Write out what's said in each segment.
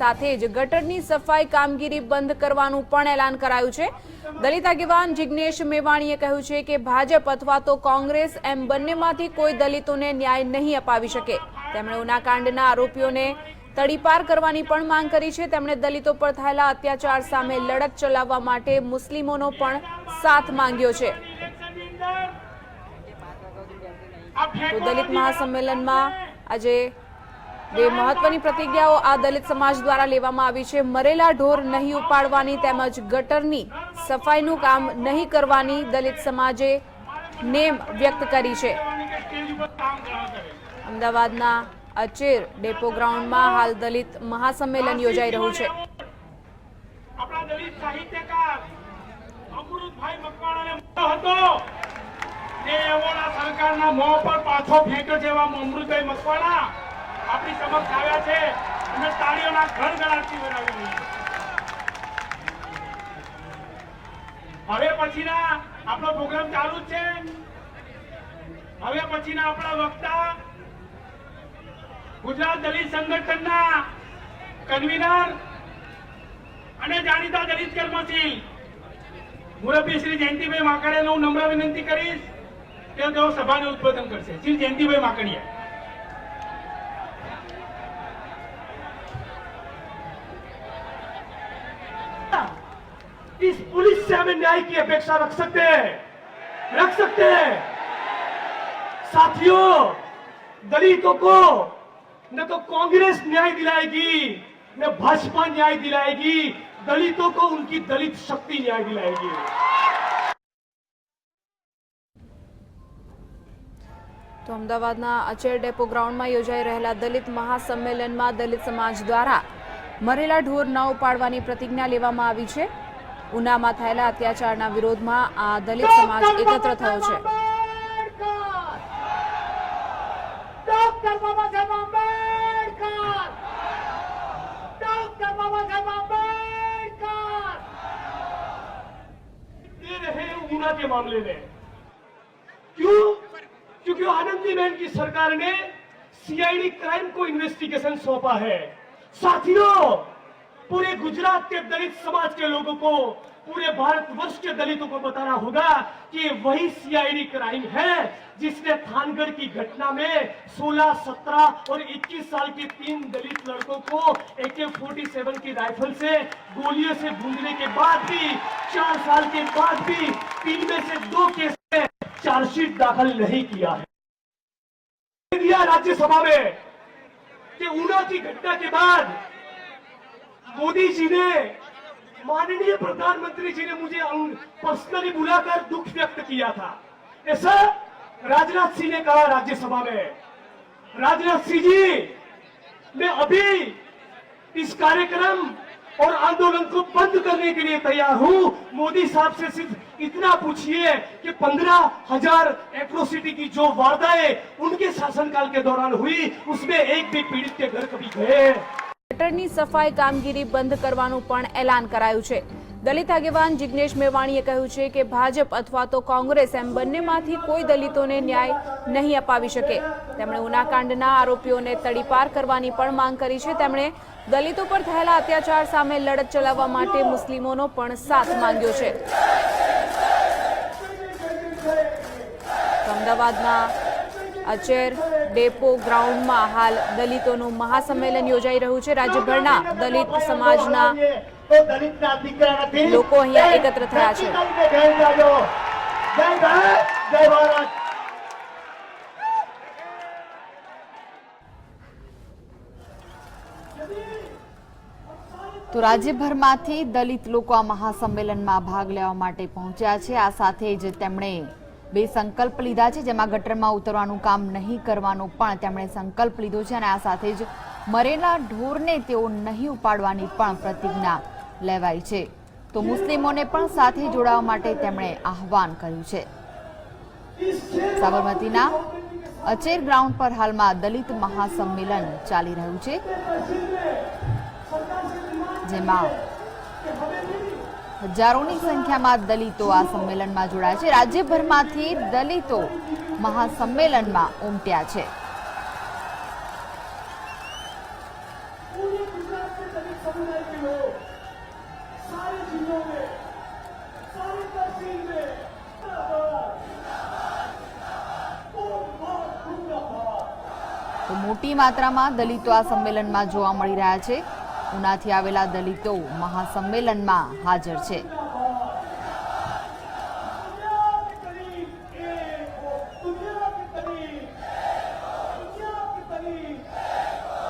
સાથે જ ગટરની સફાઈ કામગીરી બંધ કરવાનું પણ એલાન કરાયું છે. દલિત આગેવાન જિજ્ઞેશ મેવાણીએ કહ્યું છે કે ભાજપ અથવા તો કોંગ્રેસ એમ બંનેમાંથી કોઈ દલિતોને ન્યાય નહીં અપાવી શકે. તેમણે ઉનાકાંડના આરોપીઓને તડીપાર કરવાની પણ માંગ કરી છે. તેમણે દલિતો પર થયેલા અત્યાચાર સામે લડત ચલાવવા માટે મુસ્લિમોનો પણ સાથ માંગ્યો છે. તો દલિત મહાસંમેલનમાં આજે બે મહત્વની પ્રતિજ્ઞાઓ આ દલિત સમાજ દ્વારા લેવામાં આવી છે. મરેલા ઢોર નહીં ઉપાડવાની તેમજ ગટરની સફાઈનું કામ નહીં કરવાની દલિત સમાજે નેમ વ્યક્ત કરી છે. અમદાવાદના અચેર ડેપો ગ્રાઉન્ડમાં હાલ દલિત મહાસંમેલન યોજાઈ રહ્યું છે. અમૃતભાઈ મકવાણા. આપણી સમક્ષ આવ્યા છે અને તાળીઓના ગણગણાટથી બનાવી હવે પછીના આપણો પ્રોગ્રામ ચાલુ જ છે. હવે પછીના આપણા વક્તા ગુજરાત દલિત સંગઠનના કન્વીનર અને જાણીતા દલિત કર્મશીલ મુરબ્બી શ્રી જયંતિભાઈ માકડિયાને હું નમ્ર વિનંતી કરીશ કે તેઓ સભાને ઉદ્બોધન કરશે. શ્રી જયંતિભાઈ માકડિયા. इस पुलिस से हमें न्याय की अपेक्षा रख सकते हैं रख सकते हैं साथियों दलितों को न तो कांग्रेस न्याय दिलाएगी न भाजपा न्याय दिलाएगी दलितों को उनकी दलित शक्ति न्याय दिलाएगी તો અમદાવાદના અચેર ડેપો ગ્રાઉન્ડમાં યોજાઈ રહેલા દલિત મહાસંમેલનમાં દલિત સમાજ દ્વારા મરેલા ઢોર ન ઉપાડવાની પ્રતિજ્ઞા લેવામાં આવી છે ઉનામાં થયેલા અત્યાચારના વિરોધમાં આ દલિત સમાજ એકત્ર થયો છે डॉक्टर बाबा साहेब आंबेडकर डॉक्टर बाबा साहेब आंबेडकर दे रहे हैं ऊना के मामले में क्यों क्योंकि आनंदी बहन की सरकार ने सीआईडी क्राइम को इन्वेस्टिगेशन सौंपा है साथियों पूरे गुजरात के दलित समाज के लोगों को पूरे भारतवर्ष के दलितों को बताना होगा कि वही सीआईडी क्राइम है जिसने थानगढ़ की घटना में 16, 17 और 21 साल के तीन दलित लड़कों को एके 47 की राइफल से गोलियों से भूंजने के बाद भी चार साल के बाद भी तीन में से दो केस में चार्जशीट दाखिल नहीं किया है। राज्यसभा में कि ऊना की घटना के बाद मोदी जी ने माननीय प्रधानमंत्री जी ने मुझे पर्सनली बुलाकर दुख व्यक्त किया था। ऐसा राजनाथ सिंह ने कहा राज्यसभा में। राजनाथ सिंह जी, मैं अभी इस कार्यक्रम और आंदोलन को बंद करने के लिए तैयार हूँ। मोदी साहब से सिर्फ़ इतना पूछिए कि पंद्रह हज़ार एट्रोसिटी की जो वारदाएँ उनके शासनकाल के दौरान हुई, उसमें एक भी पीड़ित के घर कभी गए। ગટરની સફાઈ કામગીરી બંધ કરવાનું પણ એલાન કરાયું છે. દલિત આગેવાન જિગ્નેશ મેવાણીએ કહ્યું છે કે ભાજપ અથવા તો કોંગ્રેસ એમ બંનેમાંથી કોઈ દલિતોને ન્યાય નહીં અપાવી શકે. તેમણે ઉનાકાંડના આરોપીઓને તડીપાર કરવાની પણ માંગ કરી છે. તેમણે દલિતો પર થયેલા અત્યાચાર સામે લડત ચલાવવા માટે મુસ્લિમોનો પણ સાથ માંગ્યો છે. અમદાવાદના અચેર ડેપો ગ્રાઉન્ડમાં હાલ દલિતોનું મહાસંમેલન યોજાઈ રહ્યું છે રાજ્યભરના દલિત સમાજના લોકો અહીંયા એકત્ર થયા છે. તો રાજ્યભરમાંથી દલિત લોકો આ મહાસંમેલનમાં ભાગ લેવા માટે પહોંચ્યા છે આ સાથે જ તેમણે બે સંકલ્પ લીધા છે, જેમાં ગટરમાં ઉતરવાનું કામ નહીં કરવાનો પણ તેમણે સંકલ્પ લીધો છે અને આ સાથે જ મરેલા ઢોરને તેઓ નહીં ઉપાડવાની પણ પ્રતિજ્ઞા લેવાઈ છે. તો મુસ્લિમોને પણ સાથે જોડાવા માટે તેમણે આહવાન કર્યું છે. સાબરમતીના અચેર ગ્રાઉન્ડ પર હાલમાં દલિત મહાસંમેલન ચાલી રહ્યું છે, જેમાં હજારોની સંખ્યામાં દલિતો આ સંમેલનમાં જોડાયા છે. રાજ્યભરમાંથી દલિતો મહાસંમેલનમાં ઉમટ્યા છે. મોટી માત્રામાં દલિતો આ સંમેલનમાં જોવા મળી રહ્યા છે. ઉનાથી આવેલા દલિતો મહાસંમેલનમાં હાજર છે दुनिया के करीब एक हो दुनिया के करीब दुनिया के करीब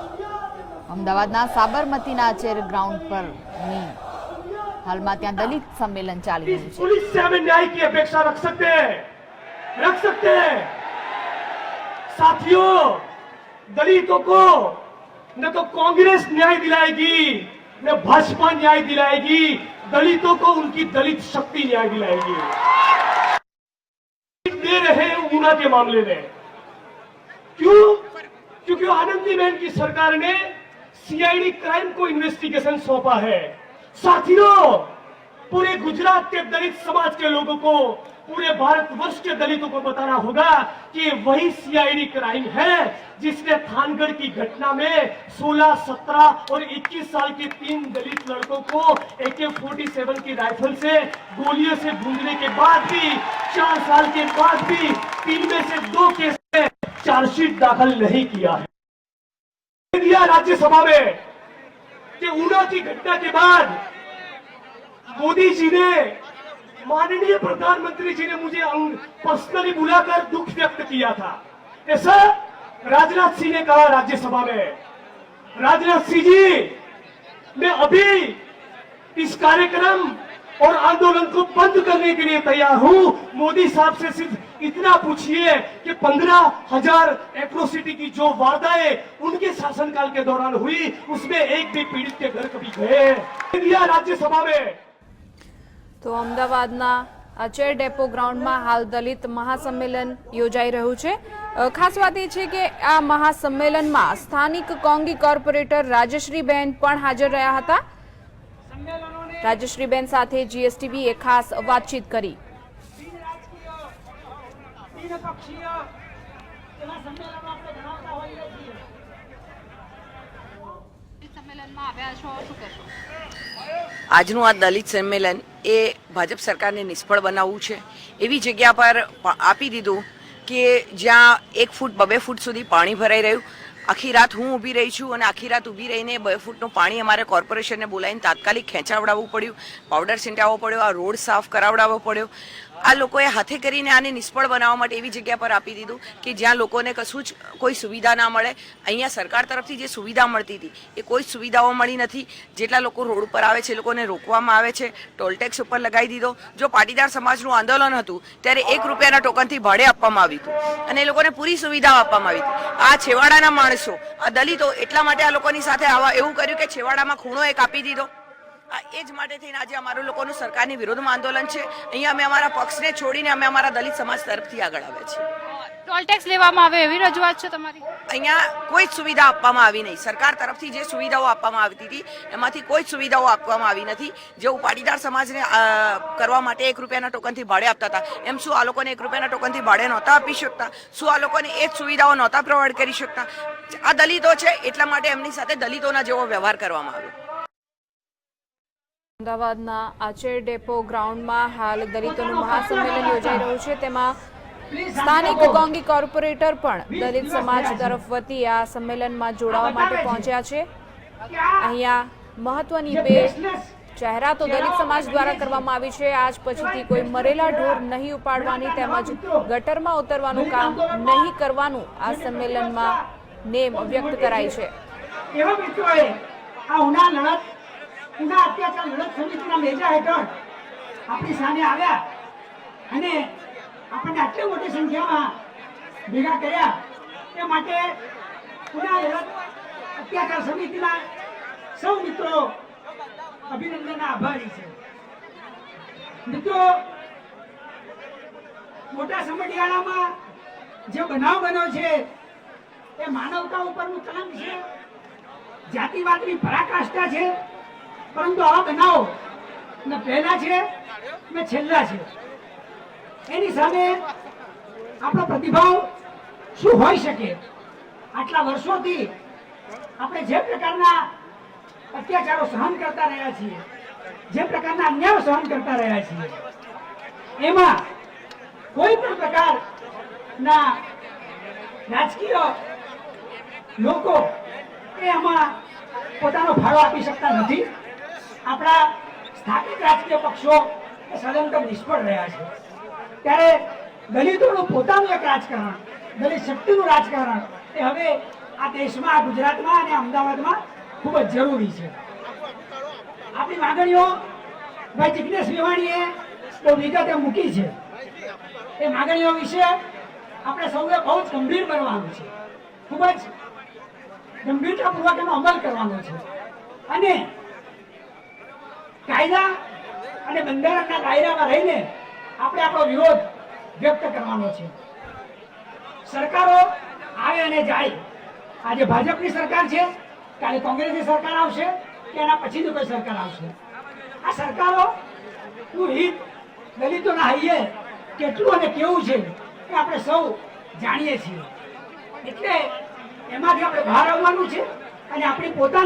दुनिया के અમદાવાદના સાબરમતીના ચેર ગ્રાઉન્ડ પરની હાલમાં ત્યાં દલિત સંમેલન ચાલી इस રહ્યું છે पुलिस से हमें न्याय की अपेक्षा रख सकते हैं रख सकते हैं साथियों दलितों को न तो कांग्रेस न्याय दिलाएगी, न भाजपा न्याय दिलाएगी, दलितों को उनकी दलित शक्ति न्याय दिलाएगी। दे रहे ऊना के मामले में। क्यों? क्योंकि आनंदी बहन की सरकार ने सीआईडी क्राइम को इन्वेस्टिगेशन सौंपा है। साथियों, पूरे गुजरात के दलित समाज के लोगों को पूरे भारत वर्ष के दलितों को बताना होगा कि वही सीआईडी क्राइम है जिसने थानगढ़ की घटना में 16, 17 और 21 साल के तीन दलित लड़कों को एके 47 की राइफल से गोलियों से भूंजने के बाद भी चार साल के बाद भी तीन में से दो केस में चार्जशीट दाखिल नहीं किया है। दिया राज्यसभा में कि की घटना के बाद मोदी जी ने माननीय प्रधानमंत्री जी ने मुझे पर्सनली बुलाकर दुख व्यक्त किया था। ऐसा राजनाथ सिंह ने कहा राज्यसभा में। राजनाथ सिंह जी, मैं अभी इस कार्यक्रम और आंदोलन को बंद करने के लिए तैयार हूँ। मोदी साहब से सिर्फ़ इतना पूछिए कि पंद्रह हज़ार एट्रोसिटी की जो वारदाएँ उनके शासनकाल के दौरान हुई, उसमें एक भी पीड़ित के घर कभी गए। राज्यसभा में તો અમદાવાદના ચેર ડેપો ગ્રાઉન્ડમાં હાલ દલિત મહાસંમેલન યોજાઈ રહ્યું છે. ખાસ વાત એ છે કે આ મહાસંમેલનમાં સ્થાનિક કોંગી કોર્પોરેટર રાજશ્રીબેન પણ હાજર રહ્યા હતા. રાજશ્રીબેન સાથે જીએસટીવીએ ખાસ વાતચીત કરી. સંમેલનમાં છો આજનું આ દલિત સંમેલન એ ભાજપ સરકારને નિષ્ફળ બનાવવું છે. એવી જગ્યા પર આપી દીધું કે જ્યાં એક ફૂટ બબે ફૂટ સુધી પાણી ભરાઈ રહ્યું. આખી રાત હું ઊભી રહી છું અને આખી રાત ઊભી રહીને બે ફૂટનું પાણી અમારે કોર્પોરેશનને બોલાવીને તાત્કાલિક ખેંચાવડાવવું પડ્યું. પાવડર છીંટાવવો પડ્યો, આ રોડ સાફ કરાવડાવવો પડ્યો. આ લોકોએ હાથે કરીને આને નિષ્ફળ બનાવવા માટે એવી જગ્યા પર આપી દીધું કે જ્યાં લોકોને કશું જ કોઈ સુવિધા ના મળે. અહીંયા સરકાર તરફથી જે સુવિધા મળતી હતી, એ કોઈ સુવિધાઓ મળી નથી. જેટલા લોકો રોડ ઉપર આવે છે, એ લોકોને રોકવામાં આવે છે. ટોલટેક્સ ઉપર લગાવી દીધો. જો પાટીદાર સમાજનું આંદોલન હતું, ત્યારે એક રૂપિયાના ટોકનથી ભાડે આપવામાં આવ્યું હતું. અને એ લોકોને પૂરી સુવિધાઓ આપવામાં આવી હતી. આ છેવાડાના માણસો, આ દલિતો, એટલા માટે આ લોકોની સાથે આવા એવું કર્યું કે છેવાડામાં ખૂણો એક આપી દીધો. એ જ માટે થઈને આજે અમારું લોકોનું સરકારની વિરોધમાં આંદોલન છે. અહીંયા અમે અમારા પક્ષને છોડીને અમે અમારા દલિત સમાજ તરફથી આગળ આવ્યા છીએ. ટોલ ટેક્સ લેવામાં આવે એવી રજૂઆત છે તમારી? અહીંયા કોઈ જ સુવિધા આપવામાં આવી નહીં. સરકાર તરફથી જે સુવિધાઓ આપવામાં આવતી હતી એમાંથી કોઈ જ સુવિધાઓ આપવામાં આવી નથી. જેવું પાટીદાર સમાજને કરવા માટે એક રૂપિયાના ટોકનથી ભાડે આપતા હતા. એમ શું આ લોકોને એક રૂપિયાના ટોકનથી ભાડે નહોતા આપી શકતા? શું આ લોકોને એ જ સુવિધાઓ નહોતા પ્રોવાઈડ કરી શકતા? આ દલિતો છે એટલા માટે એમની સાથે દલિતોના જેવો વ્યવહાર કરવામાં આવ્યો. અમદાવાદના આચેર ડેપો ગ્રાઉન્ડમાં હાલ દલિતોનું મહાસંમેલન યોજાઈ રહ્યું છે. તેમાં સ્થાનિક કોંગી કોર્પોરેટર પણ દલિત સમાજ તરફ વતી આ સંમેલનમાં જોડાવા માટે પહોંચ્યા છે. અહીંયા મહત્વની બે જાહેરાતો દલિત સમાજ દ્વારા કરવામાં આવી છે. આજ પછીથી કોઈ મરેલા ઢોર નહીં ઉપાડવાની તેમજ ગટરમાં ઉતરવાનું કામ નહીં કરવાનું આ સંમેલનમાં નેમ વ્યક્ત કરાઈ છે. એવા મિત્રોએ આ ઉના લડત ઉના અત્યાચાર લડત સમિતિના નેજા હેઠળ આપણી સામે આવ્યા અને આપણને આટલી મોટી સંખ્યામાં ભેગા કર્યા. એ માટે ઉના લડત અત્યાચાર સમિતિના સૌ મિત્રો અભિનંદનના આભારી છે. મિત્રો, મોટા સમઢિયાળામાં જે બનાવ બન્યો છે, એ માનવતા ઉપરનું કલંક છે, જાતિવાદની પરાકાષ્ઠા છે પરંતુ આવા બનાવો. ને પહેલા છે ને છેલ્લા છે. એની સામે આપણો પ્રતિભાવ શું હોઈ શકે? આટલા વર્ષોથી આપણે જે પ્રકારના અત્યાચારો સહન કરતા રહ્યા છીએ, જે પ્રકારના અન્યાયો સહન કરતા રહ્યા છીએ, એમાં કોઈ પણ પ્રકારના રાજકીય લોકો એ આમાં પોતાનો ફાળો આપી શકતા નથી. આપણા સ્થાપિત રાજકીય પક્ષો સદંતર નિષ્ફળ રહ્યા છે. ત્યારે દલિતોનું પોતાનું એક રાજકારણ, દલિત શક્તિનું રાજકારણ એ હવે આ દેશમાં ગુજરાતમાં અને અમદાવાદમાં ખૂબ જ જરૂરી છે. આપણી માંગણીઓ ભાઈ જિગ્નેશ મેવાણીએ બહુ વિગતે મૂકી છે. એ માંગણીઓ વિશે આપણે સૌએ બહુ જ ગંભીર બનવાનું છે. ખૂબ જ ગંભીરતાપૂર્વક એનો અમલ કરવાનો છે. અને કાયદા અને બંધારણના દાયરામાં રહીને આપણે આપણો વિરોધ વ્યક્ત કરવાનો છે. સરકારો આવે અને જાય. આજે ભાજપની સરકાર છે, કાલે કોંગ્રેસની સરકાર આવશે, કે એના પછીની કોઈ સરકાર આવશે. આ સરકારો નું હિત દલિતોના હૈયે કેટલું અને કેવું છે એ આપણે સૌ જાણીએ છીએ. એટલે એમાંથી આપણે બહાર આવવાનું છે અને આપણી પોતાની